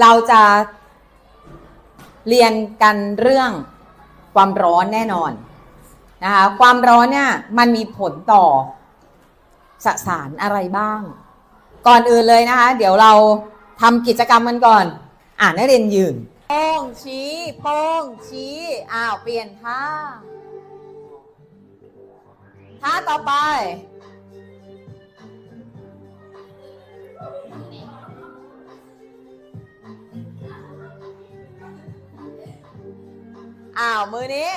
เราจะเรียนกันเรื่องความร้อนแน่นอนนะคะความร้อนเนี่ยมันมีผลต่อสสารอะไรบ้าง ก่อนอื่นเลยนะคะ เดี๋ยวเราทำกิจกรรมกันก่อน อ่านนักเรียนยืนโป้งชี้โป้งชี้อ้าวเปลี่ยนท่าท่าต่อไป อ้าว มือนี้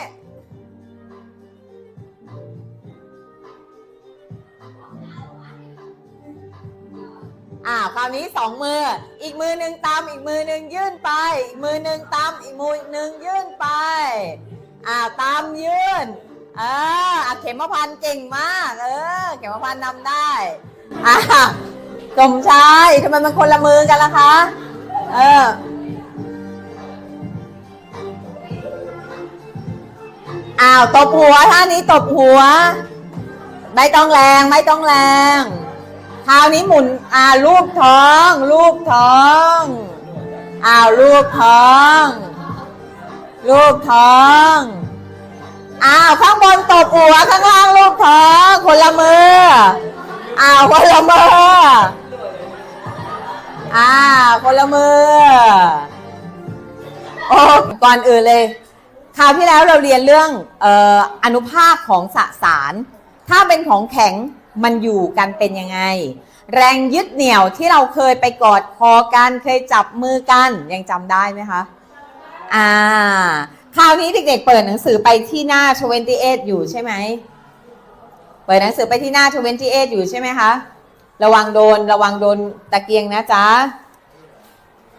อ้าว คราวนี้สองมือ อีกมือหนึ่งตาม อีกมือหนึ่งยื่นไป อีกมือหนึ่งตาม อีกมือหนึ่งยื่นไป อ้าว ตามยื่น เอออะเข็มพันเก่งมาก เออ เข็มพันนำได้อะสมชายทำไมมันคนละมือกันล่ะคะ เออ อ้าวตบหัวท่านี้ตบหัว ไม่ต้องแรงไม่ต้องแรงคราวนี้หมุนอ่าลูบท้องลูบท้องอ้าวลูบท้องลูบท้องอ้าวข้างบนตบหัวข้างล่างลูบท้องคนละมืออ้าวคนละมืออ้าวคนละมือโอ้ก่อนอื่นเลย คราวที่แล้วเราเรียนเรื่องอออนุภาคของสสาร ถ้าเป็นของแข็งมันอยู่กันเป็นยังไง แรงยึดเหนี่ยวที่เราเคยไปกอดคอกันเคยจับมือกันยังจำได้ไหมคะอ่าคราวนี้เด็กๆเปิดหนังสือไปที่หน้า 28 อยู่ใช่ไหมเปิดหนังสือไปที่หน้า 28 อยู่ใช่ไหมคะ ระวังโดนระวังโดนตะเกียงนะจ๊ะ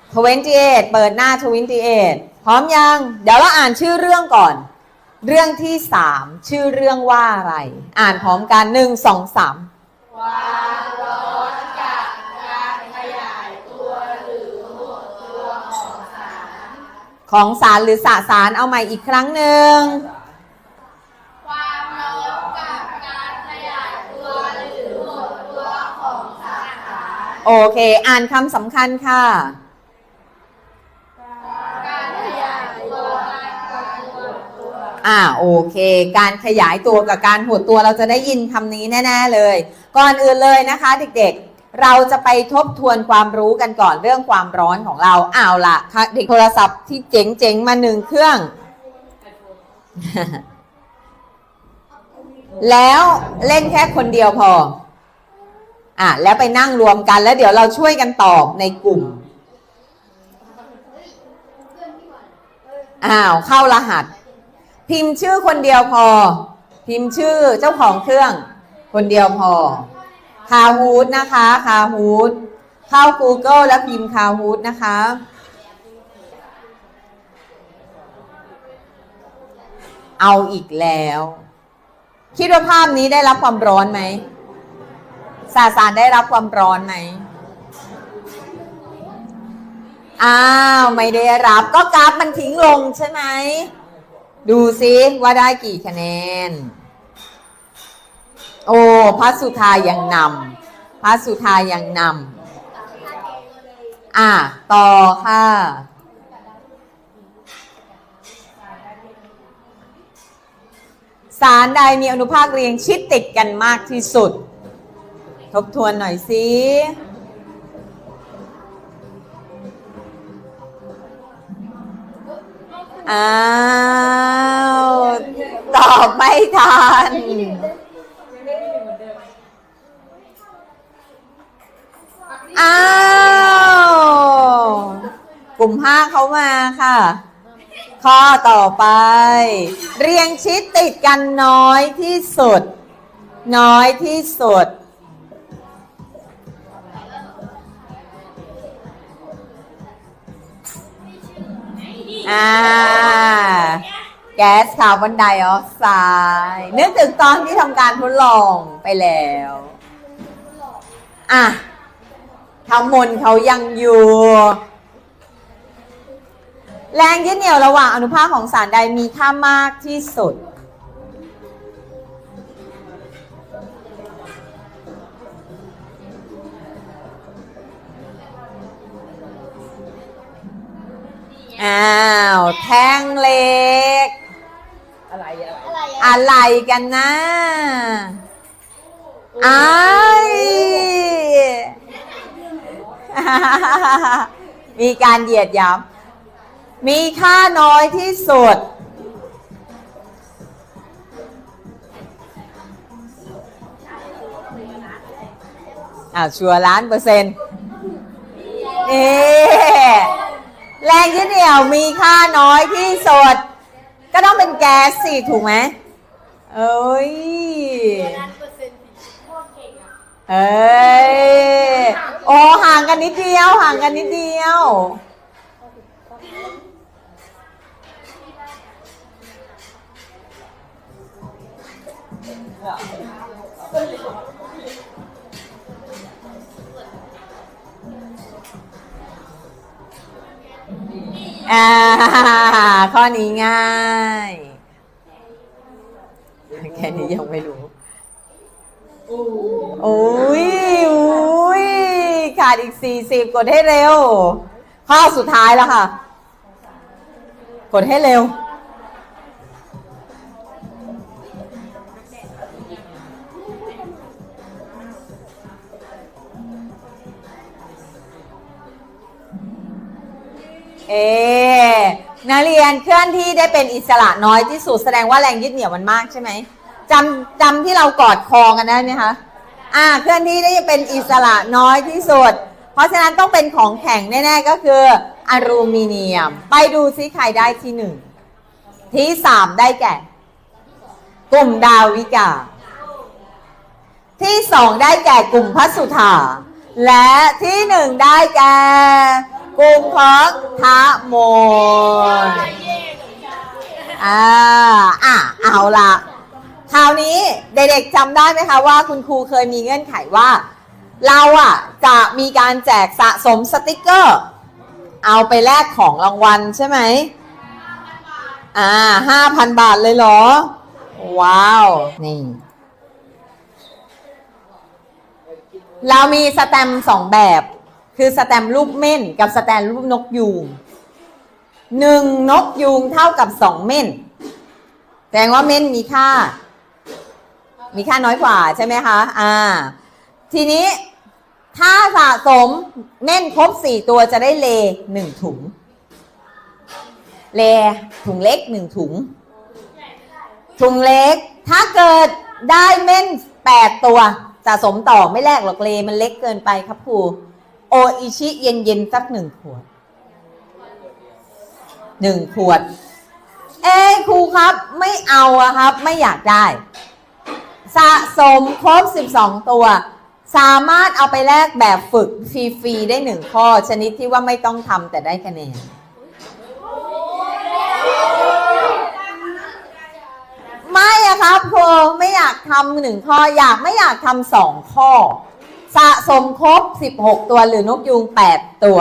28 เปิดหน้า 28 พร้อมยัง เดี๋ยวเราอ่านชื่อเรื่องก่อน เรื่องที่3ชื่อเรื่องว่าอะไร อ่านพร้อมกัน1 2 3ของสารหรือสสารเอาใหม่อีกครั้งหนึ่งความร้อนกับการขยายตัวหรือหดตัวของสารโอเค อ่านคำสำคัญค่ะ อ่าโอเค การขยายตัวกับการหดตัวเราจะได้ยินคำนี้แน่ ๆเลย ก่อนอื่นเลยนะคะ เด็กๆ เราจะไปทบทวนความรู้กันก่อนเรื่องความร้อนของเราอ้าวละค่ะเด็กโทรศัพท์ที่เจ๋งๆมาหนึ่งเครื่อง แล้วเล่นแค่คนเดียวพออะแล้วไปนั่งรวมกันแล้วเดี๋ยวเราช่วยกันตอบในกลุ่มอ้าวเข้ารหัส พิมพ์ชื่อคนเดียวพอ พิมพ์ชื่อเจ้าของเครื่อง คนเดียวพอคาฮูดนะคะคาฮูดเข้า Google แล้วพิมพ์คาฮูดนะคะเอาอีกแล้ว คิดว่าภาพนี้ได้รับความร้อนไหมสาสารได้รับความร้อนไหมอ้าว ไม่ได้รับ ก็กราฟมันทิ้งลงใช่ไหม ดูซิว่าได้กี่คะแนน โอ้พัสสุธายังนำพัสสุธายังนำอะ ต่อค่ะ สารใดมีอนุภาคเรียงชิดติดกันมากที่สุด ทบทวนหน่อยสิ อ้าว ตอบไม่ทัน อ้าว กลุ่มห้าเขามาค่ะ ข้อต่อไป เรียงชิดติดกันน้อยที่สุด น้อยที่สุด อ่า แก๊สคาร์บอนไดออกไซด์นึกถึงตอนที่ทำการทดลองไปแล้ว อะทั้งมนเขายังอยู่ แรงยึดเหนี่ยวระหว่างอนุภาคของสารใดมีค่ามากที่สุดอ้า วแท่งเหล็ก อะไรอะไรอะไรอะอะไรกันนะไอายมีการเหยียดหยามมีค่าน้อยที่สุด อ่าชัวร์ล้านเปอร์เซ็นต์เอ๊ แรงยึดเหนี่ยวมีค่าน้อยที่สุด ก็ต้องเป็นแก๊สสิถูกไหมเอ้ยเอ้ยโอ้ห่างกันนิดเดียว ห่างกันนิดเดียว อ่าข้อนี้ง่ายแค่นี้ยังไม่รู้โอ้ยโอ้ยขาดอีกสี่สิบกดให้เร็ว ข้อสุดท้ายแล้วค่ะ กดให้เร็ว เอ๊ นักเรียนเคลื่อนที่ได้เป็นอิสระน้อยที่สุดแสดงว่าแรงยึดเหนี่ยวมันมากใช่ไหมจำจำที่เรากอดคอกันได้ไหมคะอ่าเคลื่อนที่ได้เป็นอิสระน้อยที่สุด เพราะฉะนั้นต้องเป็นของแข็งแน่ๆก็คืออลูมิเนียม ไปดูซิใครได้ที่หนึ่งที่สามได้แก่ กลุ่มดาวิกา ที่สองได้แก่กลุ่มพัสุธาและที่หนึ่งได้แก่ กลุ่มของทะโมนอ่าอะเอาละคราวนี้เด็กๆจำได้ไหมคะว่าคุณครูเคยมีเงื่อนไขว่า เราอะจะมีการแจกสะสมสติกเกอร์ เอาไปแลกของรางวัลใช่ไหมอ่าห้าพันบาทเลยเหรอ ว้าว นี่ เรามีสแตมป์สองแบบ คือสแตมป์รูปเม่นกับสแตมป์รูปนกยูงหนึ่งนกยูงเท่ากับสองเม่นแสดงว่าเม่นมีค่า มีค่าน้อยกว่าใช่ไหมคะ อ่า ทีนี้ถ้าสะสมเม่นครบสี่ตัวจะได้เลหนึ่งถุง เลถุงเล็กหนึ่งถุง ถุงเล็ก ถ้าเกิดได้เม่นแปดตัวสะสมต่อไม่แลกหรอกเลมันเล็กเกินไปครับครู ออิชิเย็นๆสักหนึ่งขวดหนึ่งขวด เอ้ครูครับ ไม่เอาอะครับ ไม่อยากได้ สะสมครบ 12 ตัว สามารถเอาไปแลกแบบฝึกฟรีๆได้หนึ่งข้อ ชนิดที่ว่าไม่ต้องทำแต่ได้คะแนนไม่อะครับครูไม่อยากทำหนึ่งข้อ อยากไม่อยากทำสองข้อ สะสมครบ 16 ตัวหรือนกยูง 8 ตัว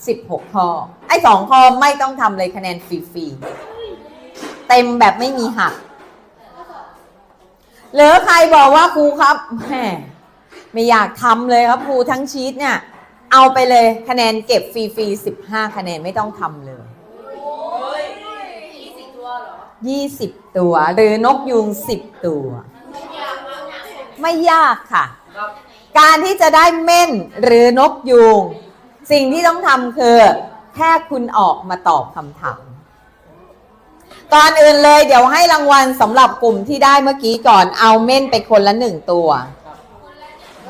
16 ข้อ ไอ้สองข้อไม่ต้องทำเลยคะแนนฟรีๆ เต็มแบบไม่มีหัก หรือใครบอกว่าครูครับแหมไม่อยากทำเลยครับครูทั้งชีตเนี่ย เอาไปเลยคะแนนเก็บฟรีๆ 15 คะแนนไม่ต้องทำเลย20 ตัว หรือนกยูง 10 ตัว ไม่ยากค่ะ การที่จะได้เม่นหรือนกยูงสิ่งที่ต้องทำคือ แค่คุณออกมาตอบคำถามก่อนอื่นเลยเดี๋ยวให้รางวัลสำหรับกลุ่มที่ได้เมื่อกี้ก่อนเอาเม่นไปคนละหนึ่งตัว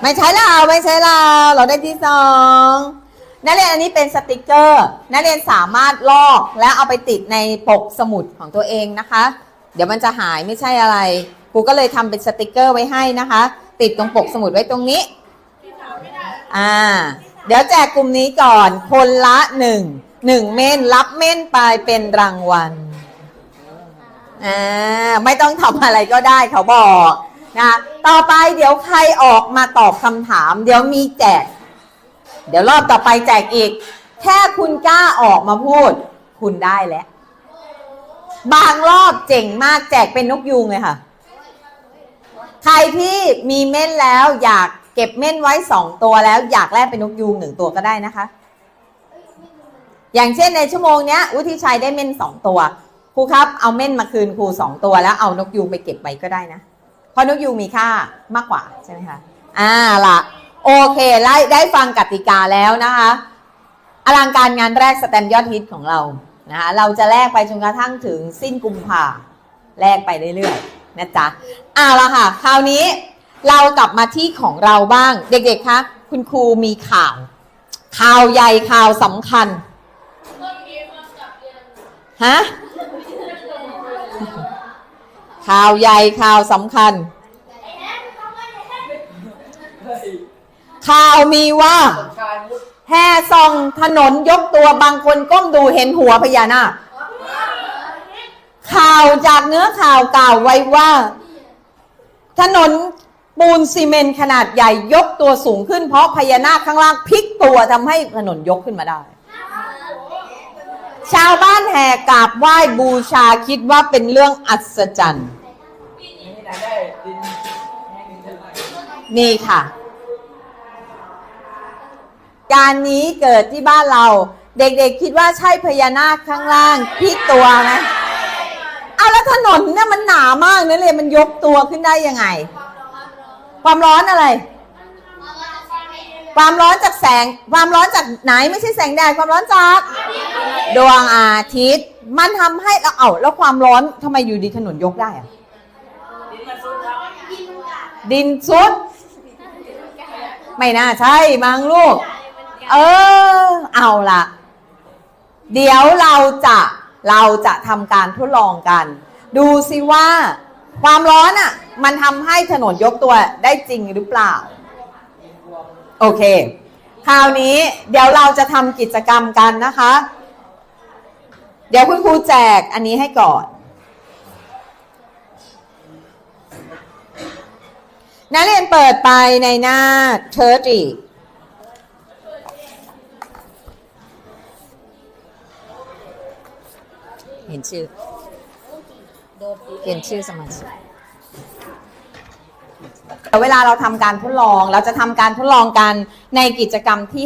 ไม่ใช่เราไม่ใช่เราเราได้ที่สองนักเรียนอันนี้เป็นสติกเกอร์นักเรียนสามารถลอกแล้วเอาไปติดในปกสมุดของตัวเองนะคะ เดี๋ยวมันจะหายไม่ใช่อะไรครูก็เลยทำเป็นสติกเกอร์ไว้ให้นะคะ ติดตรงปกสมุดไว้ตรงนี้ อ่า เดี๋ยวแจกกลุ่มนี้ก่อน คนละหนึ่ง หนึ่งเม่นรับเม่นไปเป็นรางวัล อ่า ไม่ต้องทำอะไรก็ได้เขาบอกนะ ต่อไปเดี๋ยวใครออกมาตอบคำถาม เดี๋ยวมีแจก เดี๋ยวรอบต่อไปแจกอีก แค่คุณกล้าออกมาพูด คุณได้แล้ว บางรอบเจ๋งมากแจกเป็นนกยูงเลยค่ะ ใครที่มีเม่นแล้วอยากเก็บเม่นไว้สองตัวแล้วอยากแลกเป็นนกยูงหนึ่งตัวก็ได้นะคะ อย่างเช่นในชั่วโมงเนี้ยวุฒิชัยได้เม่นสองตัวครูครับเอาเม่นมาคืนครูสองตัวแล้วเอานกยูงไปเก็บไว้ก็ได้นะ เพราะนกยูงมีค่ามากกว่าใช่ไหมคะอ่าล่ะโอเคไล่ได้ฟังกติกาแล้วนะคะ อลังการงานแรกสแตมยอดฮิตของเรานะคะเราจะแลกไปจนกระทั่งถึงสิ้นกุมภาแลกไปเรื่อยๆ นะจ๊ะเอาละค่ะ คราวนี้เรากลับมาที่ของเราบ้าง เด็กๆ คะ คุณครูมีข่าว ข่าวใหญ่ข่าวสำคัญต้นมีมากับเรียนฮะข่าวใหญ่ข่าวสำคัญไอ้แอนทำไมไอ้แอนข่าวมีว่าการมุดแห่ส่องถนนยกตัวบางคนก้มดูเห็นหัวพญานาค ข่าวจากเนื้อข่าวกล่าวไว้ว่า ถนนปูนซีเมนขนาดใหญ่ยกตัวสูงขึ้น เพราะพญานาคข้างล่างพลิกตัวทำให้ถนนยกขึ้นมาได้ ชาวบ้านแห่กราบไหว้บูชาคิดว่าเป็นเรื่องอัศจรรย์ นี่ค่ะ การนี้เกิดที่บ้านเรา เด็กๆคิดว่าใช่พญานาคข้างล่างพลิกตัวไหม แล้วถนนเนี่ยมันหนามากนะเลยมันยกตัวขึ้นได้ยังไง ความร้อนอะไร ความร้อนจากแสง ความร้อนจากไหนไม่ใช่แสงแดดความร้อนจากดวงอาทิตย์ มันทำให้เราเอาแล้วความร้อนทำไมอยู่ดีถนนยกได้อะดินซุด ไม่น่าใช่มั้งลูก เออ เอาละเดี๋ยวเราจะเราจะทำการทดลองกัน ดูสิว่าความร้อนอะ มันทำให้ถนนยกตัวได้จริงหรือเปล่า โอเค คราวนี้เดี๋ยวเราจะทำกิจกรรมกันนะคะ เดี๋ยวคุณครูแจกอันนี้ให้ก่อน นักเรียนเปิดไปในหน้าเทอร์จีเห็นชื่อ เห็นชื่อสมาชิกเดี๋ยวเวลาเราทำการทดลอง เราจะทำการทดลองกันในกิจกรรมที่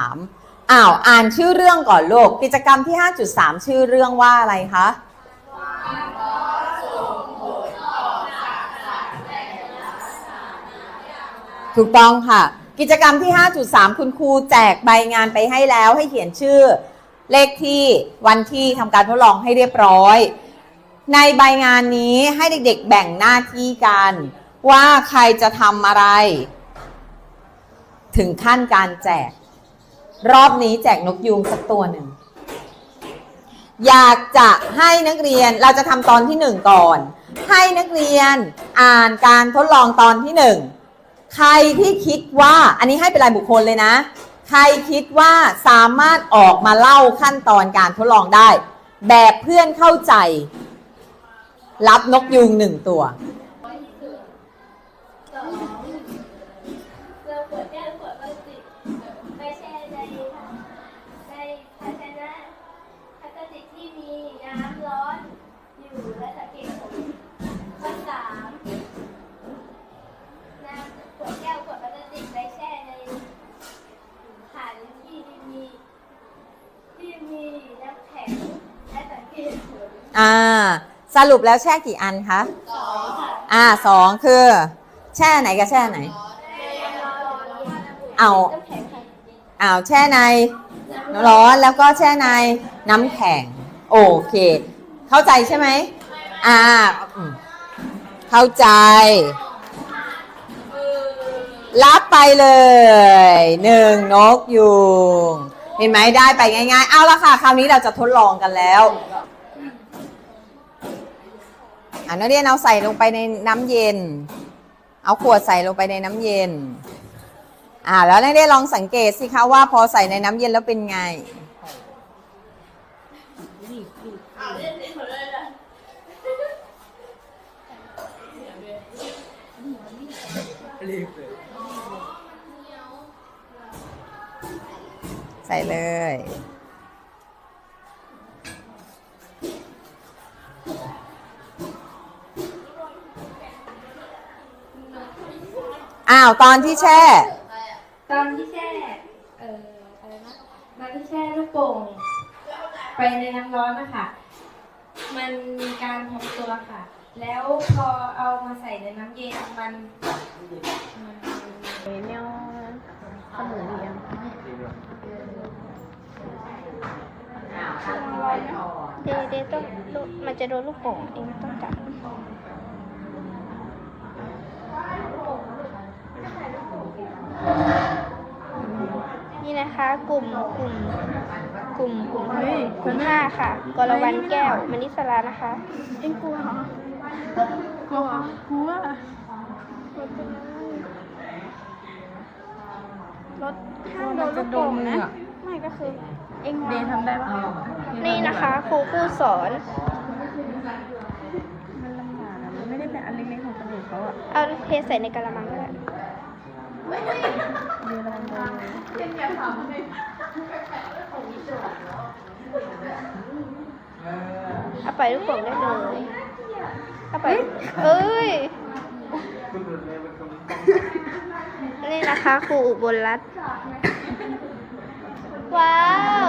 5.3 อ้าว อ่านชื่อเรื่องก่อนลูก กิจกรรมที่ 5.3 ชื่อเรื่องว่าอะไรคะถูกต้องค่ะ กิจกรรมที่ 5.3 คุณครูแจกใบงานไปให้แล้วให้เขียนชื่อ เลขที่วันที่ทำการทดลองให้เรียบร้อย ในใบงานนี้ให้เด็กๆแบ่งหน้าที่กัน ว่าใครจะทำอะไร ถึงขั้นการแจก รอบนี้แจกนกยูงสักตัวหนึ่ง อยากจะให้นักเรียนเราจะทำตอนที่หนึ่งก่อน ให้นักเรียนอ่านการทดลองตอนที่หนึ่งใครที่คิดว่าอันนี้ให้เป็นรายบุคคลเลยนะ ใครคิดว่าสามารถออกมาเล่าขั้นตอนการทดลองได้ แบบเพื่อนเข้าใจ รับนกยูงหนึ่งตัว สรุปแล้วแช่กี่อันคะสองค่ะอ่าสองคือ แช่ไหนกับแช่ไหน เอาน้ำแข็งค่ะอ้าแช่ในน้ำร้อนแล้วก็แช่ในน้ำแข็ง โอเค เข้าใจใช่ไหมอ่าเข้าใจ รับไปเลยหนึ่งนกยูงเห็นไหมได้ไปง่ายๆ เอาละค่ะ คราวนี้เราจะทดลองกันแล้ว อ่านักเรียนเอาใส่ลงไปในน้ำเย็น เอาขวดใส่ลงไปในน้ำเย็น อ่าแล้วนักเรียนลองสังเกตสิคะว่าพอใส่ในน้ำเย็นแล้วเป็นไงใส่เลย อ้าวตอนที่แช่ ตอนที่แช่ เอ่ออะไรนะตอนที่แช่ลูกโป่งไปในน้ำร้อนนะคะ มันมีการพองตัวค่ะ แล้วพอเอามาใส่ในน้ำเย็นมันมันเดเดต้องลูกมันจะโดนลูกโป่งเองต้องจับ นี่นะคะ กลุ่มกลุ่มกลุ่มกลุ่มกลุ่มห้าค่ะกรวันแก้วมณิสลานะคะเอ็งกลัวเหรอกลัวกลัวรถห้ามโดนลูกโป่งนะไม่ก็คือ เอ็งเดย์ทำได้ปะนี่นะคะครูผู้สอนมันลำบากอะมันไม่ได้เป็นอันเล็กๆของคนอื่นเขาอะเอาเทใส่ในกระมังก็ได้ เดย์ระวังโดนเลยเอาไปลูกโป่งได้เลยเอาไปเอ้ย นี่นะคะครูอุบลรัตน์ว้าว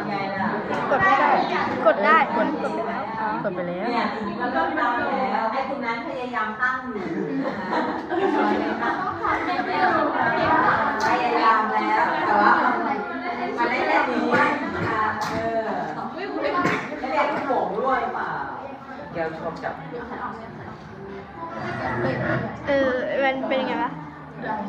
กเรียนอยู่สองสิ่งนู้นนะคะทำไงล่ะๆกดไม่ได้ กดได้ กดกดไปแล้วกดไปแล้วเนี่ยมันก็ตั้งแล้วไอ้ตรงนั้นพยายามตั้งอยู่นะคะพยายามแล้ว แต่ว่ามันมันได้แค่นี้นะคะเออไม่ได้ลูกโป่งด้วยหรือเปล่าแก้วชอบจับเออมันเป็นยังไงวะ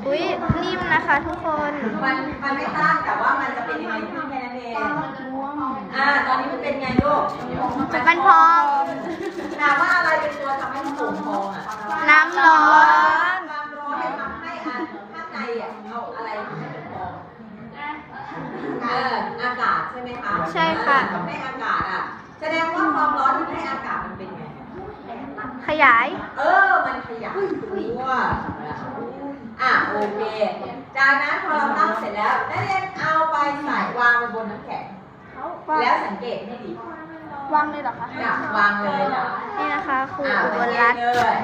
อุ้ยนิ่มนะคะทุกคน มันมันไม่ตั้งแต่ว่ามันจะเป็นยังไง ขึ้นแค่นั้นเองอ่า ตอนนี้มันเป็นไงลูกมันพองถามว่าอะไรเป็นตัวทำให้ลูกโป่งพองอะน้ำร้อนความร้อนทำให้อะข้างในอะเอาอะไรให้มันพองเอออากาศใช่ไหมคะใช่ค่ะทำให้อากาศอะ แสดงว่าความร้อนทำให้อากาศมันเป็นไง ขยาย เออ มันขยับตัวอะโอเค จากนั้นพอเราตั้งเสร็จแล้วนักเรียนเอาไปใส่วางบนน้ำแข็ง แล้วสังเกตให้ดีวางเลยเหรอคะอะวางเลยนะนี่นะคะครูอะอุบสังลเกรัตตน์เลย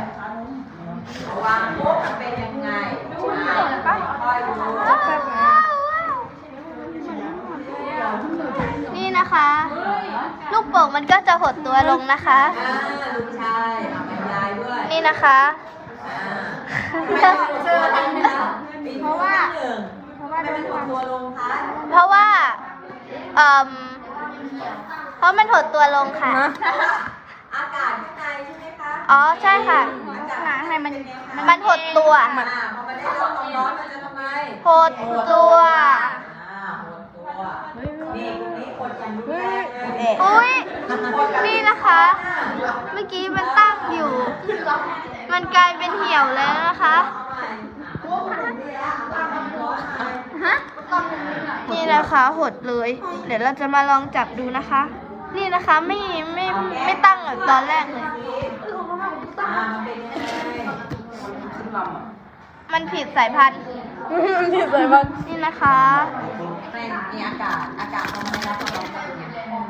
วางปุ๊บมันเป็นยังไงอะค่อยดูนี่นะคะ ลูกโป่งมันก็จะหดตัวลงนะคะ อ่าลูกชายเอาบรรยายด้วยนี่นะคะ อ่าไม่ต้องเชื่อนะ เพราะว่าเพราะว่ามันหดตัวลงคะเพราะว่าเอ่มเพราะมันหดตัวลงค่ะเพราะว่าอากาศข้างในใช่ไหมคะอ๋อใช่ค่ะอากาศข้างในมันมันหดตัวอ่าพอมันได้รับความร้อนมันจะทำไมหดตัว อ่าหดตัว นี่ตรงนี้กดอย่างรุนแรงเลยอุ้ยนี่นะคะ เมื่อกี้มันตั้งอยู่ มันกลายเป็นเหี่ยวแล้วนะคะ นี่นะคะหดเลย เดี๋ยวเราจะมาลองจับดูนะคะ นี่นะคะไม่ไม่ไม่ตั้งแบบตอนแรกเลยอ่ามันเป็นยังไงมันผิดสายพันธุ์ที่ใส่บ้านนี่นะคะในมีอากาศอากาศทำให้เราต้องร้อน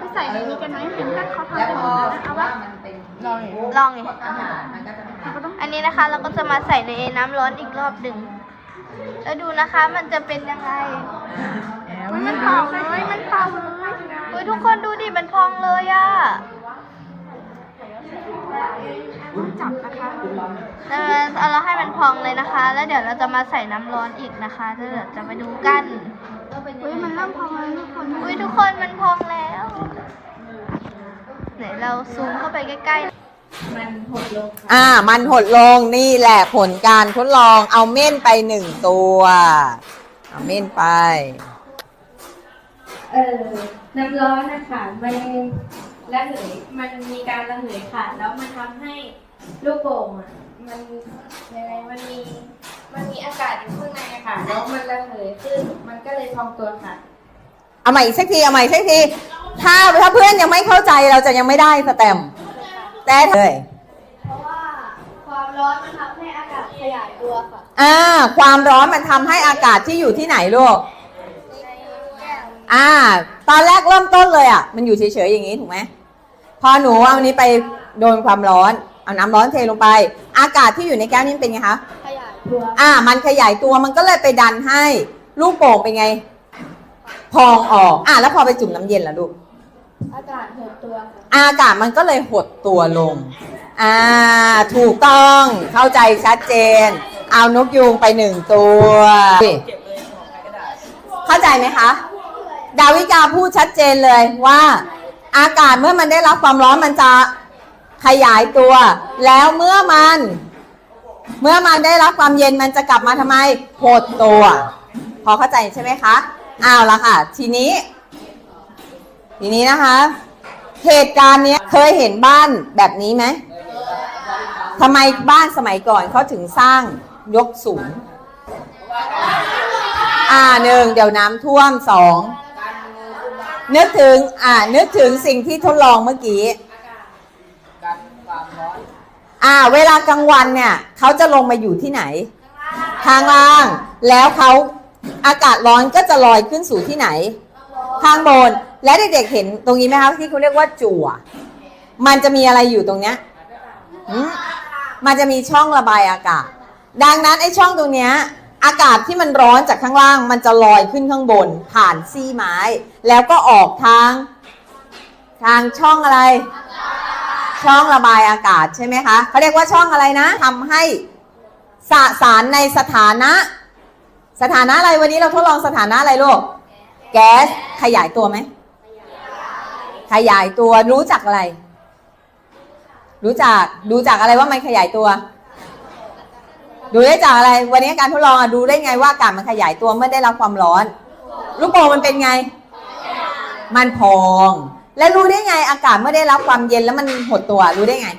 ตัวใส่ในนี้กันไหมเห็นถ้าเขาทำแล้วเป็นพอนะเอาเอาว่าว่ามันเป็นลองดิลองไงอากาศมันก็จะทำให้อันนี้นะคะเราก็จะมาใส่ในน้ำร้อนอีกรอบหนึ่ง แล้วดูนะคะมันจะเป็นยังไงแอมมันเผาเลยมันเผาเลยอุ้ยทุกคนดูดิมันพองเลยอะจับนะคะเออเอาเราให้มันพองเลยนะคะ แล้วเดี๋ยวเราจะมาใส่น้ำร้อนอีกนะคะแล้วเดี๋ยวจะมาดูกันเฮ้ยมันเริ่มพองแล้วทุกคนอุ้ยทุกคนมันพองแล้วไหนเราซูมเข้าไปใกล้ๆ มันหดลงอ่า มันหดลงนี่แหละผลการทดลองเอาเม่นไปหนึ่งตัว เอาเม่นไป เออน้ำร้อนนะคะมันระเหยมันมีการระเหยค่ะ แล้วมันทำให้ลูกโป่งอะมันยังไงมันมีมันมีอากาศอยู่ข้างในอะค่ะ แล้วมันระเหยขึ้น มันก็เลยพองตัวค่ะ เอาใหม่อีกสักทีเอาใหม่อีกสักที ถ้าถ้าเพื่อนยังไม่เข้าใจเราจะยังไม่ได้สแตมป์ แต่เลย เพราะว่าความร้อนมันทำให้อากาศขยายตัวค่ะ อ่า ความร้อนมันทำให้อากาศที่อยู่ที่ไหนลูกในแก้วอ่า ตอนแรกเริ่มต้นเลยอะ มันอยู่เฉยๆอย่างนี้ถูกไหม พอหนูเอาอันนี้ไปโดนความร้อน เอาน้ำร้อนเทลงไป อากาศที่อยู่ในแก้วนี้เป็นไงคะ ขยายตัว อ่า มันขยายตัวมันก็เลยไปดันให้ลูกโป่งเป็นไง พองออก อ่าแล้วพอไปจุ่มน้ำเย็นล่ะลูก อากาศหดตัวอากาศมันก็เลยหดตัวลง อ่า ถูกต้องเข้าใจชัดเจน เอานกยูงไปหนึ่งตัวเก็บเลยของใครก็ได้เข้าใจไหมคะ ดาวิกาพูดชัดเจนเลยว่า อากาศเมื่อมันได้รับความร้อนมันจะขยายตัว แล้วเมื่อมัน เมื่อมันได้รับความเย็นมันจะกลับมาทำไมหดตัว พอเข้าใจใช่ไหมคะอ้าวละค่ะ ทีนี้ ทีนี้นะคะ เหตุการณ์เนี้ยเคยเห็นบ้านแบบนี้ไหมทำไมบ้านสมัยก่อนเขาถึงสร้างยกสูง อ่าหนึ่งเดี๋ยวน้ำท่วมสองนึกถึงอ่านึกถึงสิ่งที่ทดลองเมื่อกี้อ่า เวลากลางวันเนี่ยเขาจะลงมาอยู่ที่ไหนข้างล่าง แล้วเขาอากาศร้อนก็จะลอยขึ้นสู่ที่ไหน ข้างบน และเด็กๆเห็นตรงนี้ไหมคะที่เขาเรียกว่าจั่ว มันจะมีอะไรอยู่ตรงเนี้ยมันจะมีช่องระบายอากาศ ดังนั้นไอ้ช่องตรงเนี้ยอากาศที่มันร้อนจากข้างล่าง มันจะลอยขึ้นข้างบน ผ่านซี่ไม้ แล้วก็ออกทาง ทางช่องอะไร ช่องระบายอากาศใช่ไหมคะเขาเรียกว่าช่องอะไรนะทำให้สสารในสถานะ สถานะอะไรวันนี้เราทดลองสถานะอะไรลูก แก๊สขยายตัวไหม ขยายตัวรู้จักอะไร รู้จักดูจากอะไรว่ามันขยายตัว ดูได้จากอะไร วันนี้การทดลองอะดูได้ไงว่าอากาศมันขยายตัวเมื่อได้รับความร้อน ลูกโป่งมันเป็นไง มันพอง แล้วรู้ได้ไงอากาศเมื่อได้รับความเย็นแล้วมันหดตัว รู้ได้ไง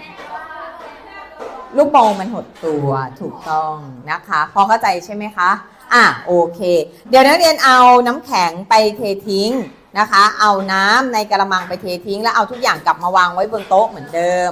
ลูกโป่งมันหดตัวถูกต้องนะคะ พอเข้าใจใช่ไหมคะ อะโอเค เดี๋ยวนักเรียนเอาน้ำแข็งไปเททิ้งนะคะ เอาน้ำในกระมังไปเททิ้ง แล้วเอาทุกอย่างกลับมาวางไว้บนโต๊ะเหมือนเดิม